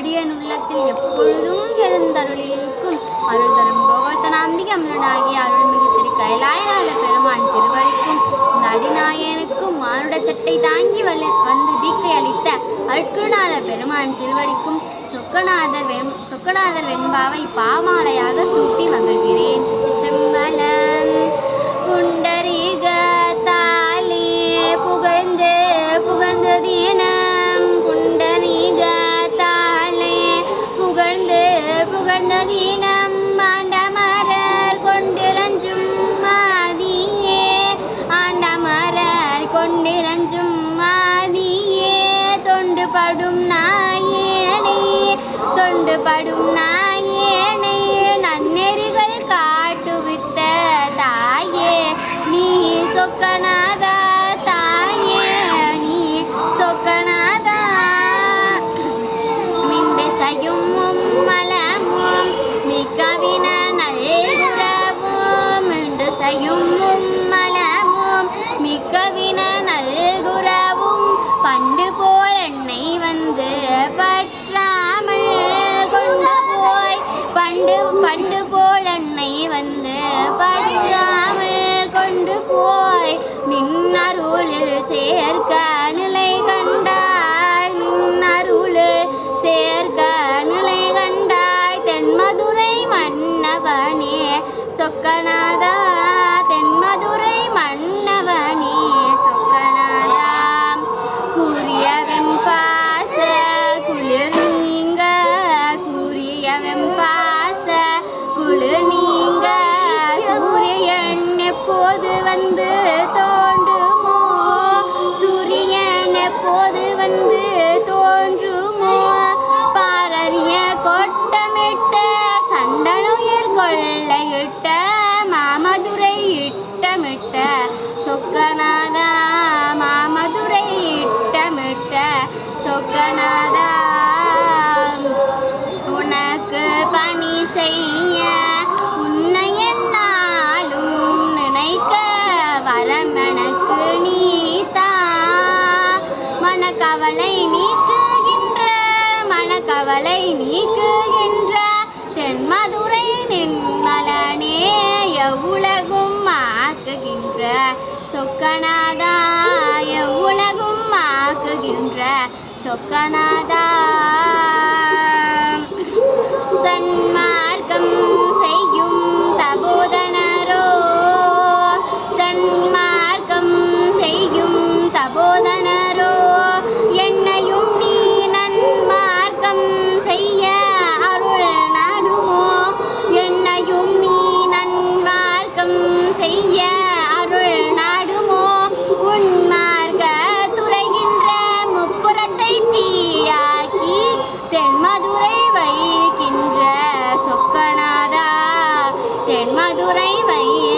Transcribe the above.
அடியன் உள்ளத்தில் எப்பொழுதும் எழுந்தருளியிருக்கும். அருள் தரும் கோவர்த்தனாம்பிகை அமரனாகிய அருள்மிகு திரு கைலாயநாத பெருமான் திருவடிக்கும் இந்த அடிநாயனுக்கும் மானுட சட்டை தாங்கி வலு வந்து தீக்கை அளித்த அருட்குருநாத பெருமான் திருவடிக்கும் சொக்கநாதர் வெண் சொக்கநாதர் வெண்பாவை பாமாலையாக சூட்டி மகிழ்கிறேன். சொக்கநாதா இட்டமிட்ட சொக்கநாதா மாமதுரை இட்டமிட்ட சொக்கநாதா. உனக்கு பணி செய்ய உன்னை என்னாலும் நினைக்க வரமனக்கு நீதா மனக்கவலை நீக்குகின்ற மனக்கவலை நீக்குகின்ற தென்மதுரை சொக்கநாதா எவ்வுலகும் ஆக்குகின்ற சொக்கநாதா குறைவை